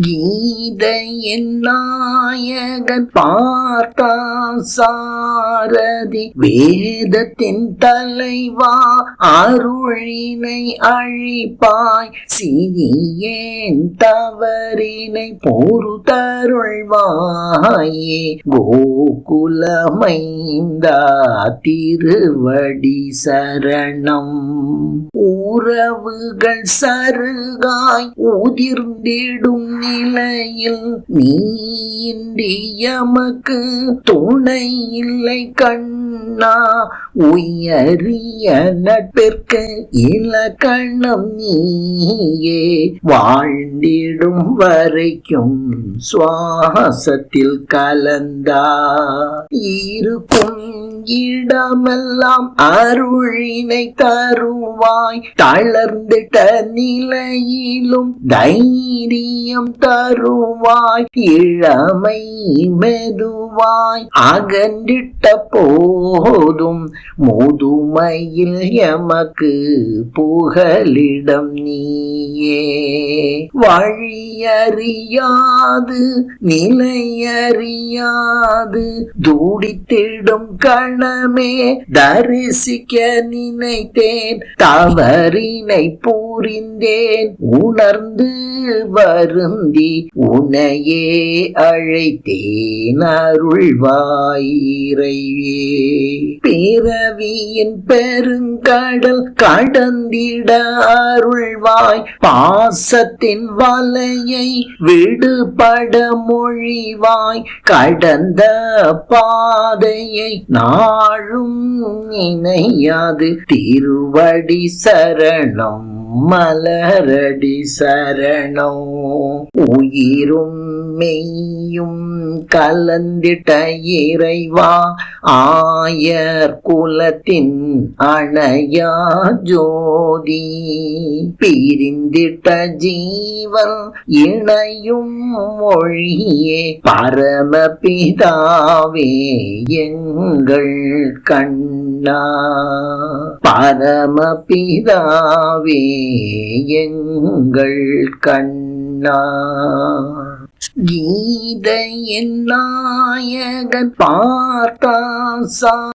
கீதையின் நாயகன் பார்த்தா சாரதி. வேதத்தின் தலைவா அருளினை அழிப்பாய். சிறியேன் தவறினை போரு தருள்வாயே கோகுலமைந்தா திருவடி சரணம் உறவுகள் சருகாய் உதிர்ந்திடும் இலையில் நீ இன்றி எமக்கு துணை இல்லை கண்ணா. உயரிய நட்பிற்கு இலக்கணம் நீயே. வாழ்ந்திடும் வரைக்கும் சுவாசத்தில் கலந்தா. இருக்கும் இடமெல்லாம் அருளினை தருவாய். தளர்ந்துட்ட நிலையிலும் தைரியம் தருவாய் இளமை மெதுவாய். அகன்றிட்ட போதும் முதுமையில் எமக்கு புகலிடம் நீயே. வழியறியாது நிலையறியாது. தூடித்திடும் கணமே தரிசிக்க நினைத்தேன் தவறினை புரிந்தேன். உணர்ந்து வருந்தி உனையே அழைத்தேன் அருள்வாயிரையே. பிறவியின் பெருங்கடல் கடந்திட அருள்வாய் பாசத்தில் பாசத்தின் வலையை விடுபட மொழிவாய் கடந்த பாதையை நாளும் நினையாது. திருவடி சரணம் மலரடி சரணம். உயிரும் மெய்யும் கலந்திட்ட இறைவா ஆயர் குலத்தின் அணையா ஜோதி. பிரிந்திட்ட ஜீவன் இணையும் மொழியே பரமபிதாவே எங்கள் கண்ணா. பரமபிதாவே எங்கள் கண்ணா. கீதையின் நாயகன் பார்த்தா